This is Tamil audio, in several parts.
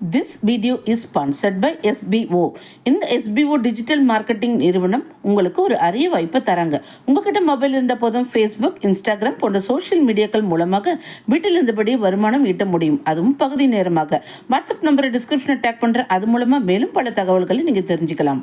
This video is sponsored by SPO இந்த எஸ்பிஓ டிஜிட்டல் மார்க்கெட்டிங் நிறுவனம் உங்களுக்கு ஒரு அரிய வாய்ப்பை தராங்க. உங்ககிட்ட மொபைல் இருந்த போதும் ஃபேஸ்புக் இன்ஸ்டாகிராம் போன்ற சோஷியல் மீடியாக்கள் மூலமாக வீட்டில் இருந்தபடி வருமானம் ஈட்ட முடியும். அதுவும் பகுதி நேரமாக. வாட்ஸ்அப் நம்பரை டிஸ்கிரிப்ஷனை டேக் பண்ணுற அது மூலமாக மேலும் பல தகவல்களை நீங்கள் தெரிஞ்சுக்கலாம்.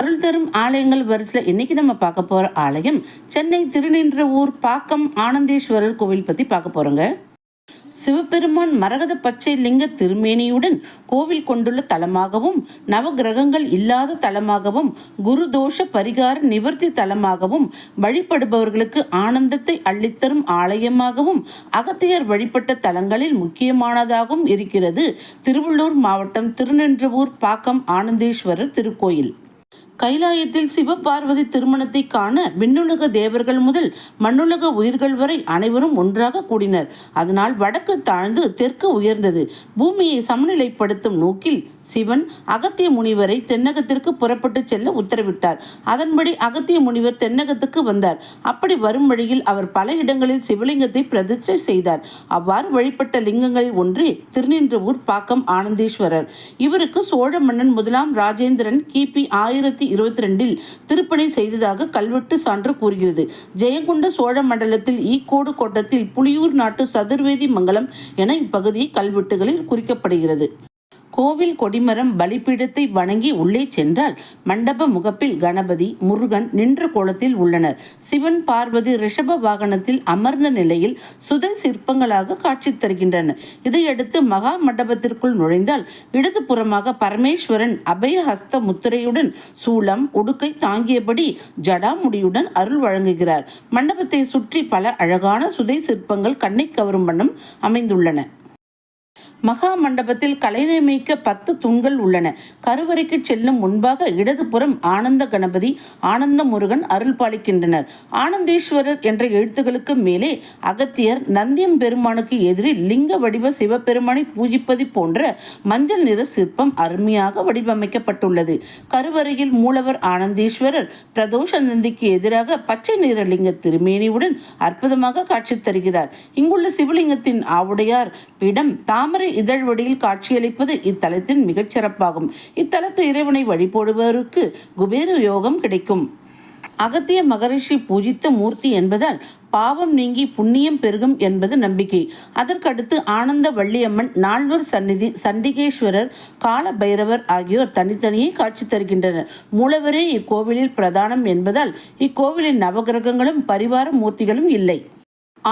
அருள் தரும் ஆலயங்கள் வரிசையில் இன்னைக்கு நம்ம பார்க்க போகிற ஆலயம் சென்னை திருநின்ற ஊர் பாக்கம் ஆனந்தேஸ்வரர் கோவில் பற்றி பார்க்க போகிறோங்க சிவபெருமான் மரகத பச்சை லிங்க திருமேனியுடன் கோவில் கொண்டுள்ள தலமாகவும் நவகிரகங்கள் இல்லாத தலமாகவும் குரு தோஷ பரிகார நிவர்த்தி தலமாகவும் வழிபடுபவர்களுக்கு ஆனந்தத்தை அள்ளித்தரும் ஆலயமாகவும் அகத்தியர் வழிபட்ட தலங்களில் முக்கியமானதாகவும் இருக்கிறது. திருவள்ளூர் மாவட்டம் திருநின்றவூர் பாக்கம் ஆனந்தேஸ்வரர் திருக்கோயில். கைலாயத்தில் சிவபார்வதி திருமணத்தை காண விண்ணுலக தேவர்கள் முதல் மண்ணுலக உயிர்கள் வரை அனைவரும் ஒன்றாக கூடினர். அதனால் வடக்கு தாழ்ந்து தெற்கு உயர்ந்தது. பூமியை சமநிலைப்படுத்தும் நோக்கில் சிவன் அகத்திய முனிவரை தென்னகத்திற்கு புறப்பட்டு செல்ல உத்தரவிட்டார். அதன்படி அகத்திய முனிவர் தென்னகத்துக்கு வந்தார். அப்படி வரும் வழியில் அவர் பல இடங்களில் சிவலிங்கத்தை பிரதிஷ்டை செய்தார். அவ்வாறு வழிபட்ட லிங்கங்களில் ஒன்றே திருநின்றவூர் பாக்கம் ஆனந்தீஸ்வரர். இவருக்கு சோழ மன்னன் முதலாம் ராஜேந்திரன் கிபி ஆயிரத்தி இருபத்தி ரெண்டில் திருப்பணி செய்ததாக கல்வெட்டு சான்று கூறுகிறது. ஜெயங்கொண்ட சோழ மண்டலத்தில் ஈக்கோடு கோட்டத்தில் புலியூர் நாட்டு சதுர்வேதி மங்கலம் என இப்பகுதி கல்வெட்டுகளில் குறிக்கப்படுகிறது. கோவில் கொடிமரம் பலிபீடத்தை வணங்கி உள்ளே சென்றால் மண்டப முகப்பில் கணபதி முருகன் நின்ற கோலத்தில் உள்ளனர். சிவன் பார்வதி ரிஷப வாகனத்தில் அமர்ந்த நிலையில் சுதை சிற்பங்களாக காட்சி தருகின்றனர் இதையடுத்து மகா மண்டபத்திற்குள் நுழைந்தால் இடதுபுறமாக பரமேஸ்வரன் அபயஹஸ்த முத்திரையுடன் சூலம் உடுக்கை தாங்கியபடி ஜடாமுடியுடன் அருள் வழங்குகிறார். மண்டபத்தை சுற்றி பல அழகான சுதை சிற்பங்கள் கண்ணை கவரும் வண்ணம் அமைந்துள்ளன. மகா மண்டபத்தில் கலைநயமிக்க பத்து தூண்கள் உள்ளன. கருவறைக்கு செல்லும் முன்பாக இடதுபுறம் ஆனந்த கணபதி ஆனந்த முருகன் அருள் பாலிக்கின்றனர். ஆனந்தேஸ்வரர் என்ற எழுத்துகளுக்கு மேலே அகத்தியர் நந்தியம் பெருமானுக்கு எதிரில் லிங்க வடிவ சிவபெருமானை பூஜிப்பது போன்ற மஞ்சள் நிற சிற்பம் அருமையாக வடிவமைக்கப்பட்டுள்ளது. கருவறையில் மூலவர் ஆனந்தேஸ்வரர் பிரதோஷ நந்திக்கு எதிராக பச்சை நிற லிங்க திருமேனியுடன் அற்புதமாக காட்சி தருகிறார். இங்குள்ள சிவலிங்கத்தின் ஆவுடையார் பீடம் தாமரை இதழ் வடியில் காட்சியளிப்பது இத்தலத்தின் மிகச் சிறப்பாகும் இத்தலத்து இறைவனை வழிபடுபவருக்கு குபேர யோகம் கிடைக்கும். அகத்திய மகரிஷி பூஜித்த மூர்த்தி என்பதால் பாவம் நீங்கி புண்ணியம் பெருகும் என்பது நம்பிக்கை. அதற்கடுத்து ஆனந்த வள்ளியம்மன் நால்வர் சந்நிதி சண்டிகேஸ்வரர் கால பைரவர் ஆகியோர் தனித்தனியே காட்சி தருகின்றனர். மூலவரே இக்கோவிலில் பிரதானம் என்பதால் இக்கோவிலின் நவகிரகங்களும் பரிவார மூர்த்திகளும் இல்லை.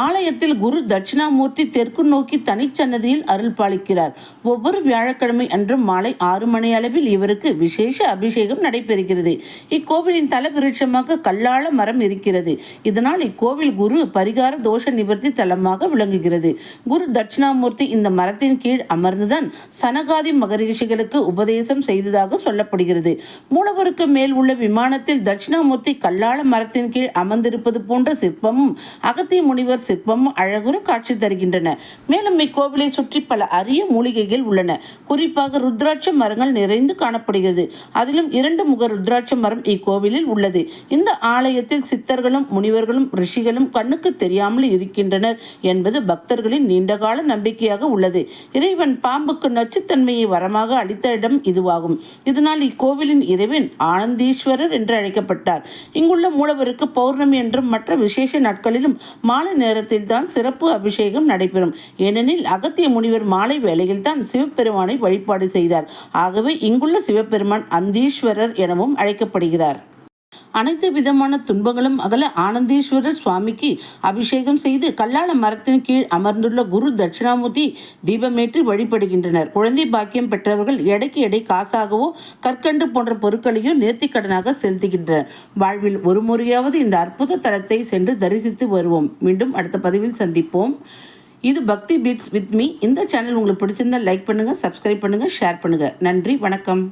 ஆலயத்தில் குரு தட்சிணாமூர்த்தி தெற்கு நோக்கி தனிச்சன்னதியில் அருள் பாலிக்கிறார். ஒவ்வொரு வியாழக்கிழமை அன்றும் மாலை ஆறு மணி அளவில் இவருக்கு விசேஷ அபிஷேகம் நடைபெறுகிறது. இக்கோவிலின் தல விருட்சமாக கல்லாள மரம் இருக்கிறது. இதனால் இக்கோவில் குரு பரிகார தோஷ நிவர்த்தி தலமாக விளங்குகிறது. குரு தட்சிணாமூர்த்தி இந்த மரத்தின் கீழ் அமர்ந்துதான் சனகாதி மகரிஷிகளுக்கு உபதேசம் செய்ததாக சொல்லப்படுகிறது. மூலவருக்கு மேல் உள்ள விமானத்தில் தட்சிணாமூர்த்தி கல்லாள மரத்தின் கீழ் அமர்ந்திருப்பது போன்ற சிற்பமும் அகத்திய முனிவர் சிற்பமும் அழகுற காட்சி தருகின்றன. மேலும் இக்கோவிலை சுற்றி பல அரிய மூலிகைகள் உள்ளன. குறிப்பாக ருத்ராட்ச மரங்கள் நிறைந்து காணப்படுகிறது. அதிலும் இரண்டு முக ருத்ராட்ச மரம் இக்கோவிலில் உள்ளது. இந்த ஆலயத்தில் சித்தர்களும் முனிவர்களும் ரிஷிகளும் கண்ணுக்கு தெரியாமல் இருக்கின்றனர் என்பது பக்தர்களின் நீண்டகால நம்பிக்கையாக உள்ளது. இறைவன் பாம்புக்கு நச்சுத்தன்மையை வரமாக அளித்த இடம் இதுவாகும். இதனால் இக்கோவிலின் இறைவன் ஆனந்தீஸ்வரர் என்று அழைக்கப்பட்டார். இங்குள்ள மூலவருக்கு பௌர்ணமி என்றும் மற்ற விசேஷ நாட்களிலும் மாலை நேரத்தில் தான் சிறப்பு அபிஷேகம் நடைபெறும். ஏனெனில் அகத்திய முனிவர் மாலை வேளையில் தான் சிவபெருமானை வழிபாடு செய்தார். ஆகவே இங்குள்ள சிவபெருமான் அந்தீஸ்வரர் எனவும் அழைக்கப்படுகிறார். அனைத்து விதமான துன்பங்களும் அகல ஆனந்தீஸ்வரர் சுவாமிக்கு அபிஷேகம் செய்து கல்லாள மரத்தின் கீழ் அமர்ந்துள்ள குரு தட்சிணாமூர்த்தி தீபமேற்றி வழிபடுகின்றனர். குழந்தை பாக்கியம் பெற்றவர்கள் எடைக்கு எடை காசாகவோ கற்கண்டு போன்ற பொருட்களையும் நேர்த்திக்கடனாக செலுத்துகின்றனர். வாழ்வில் ஒரு முறையாவது இந்த அற்புத தலத்தை சென்று தரிசித்து வருவோம். மீண்டும் அடுத்த பதிவில் சந்திப்போம். இது பக்தி பீட்ஸ் வித் மீ. இந்த சேனல் உங்களுக்கு பிடிச்சிருந்தா லைக் பண்ணுங்கள் சப்ஸ்கிரைப் பண்ணுங்கள் ஷேர் பண்ணுங்கள் நன்றி வணக்கம்.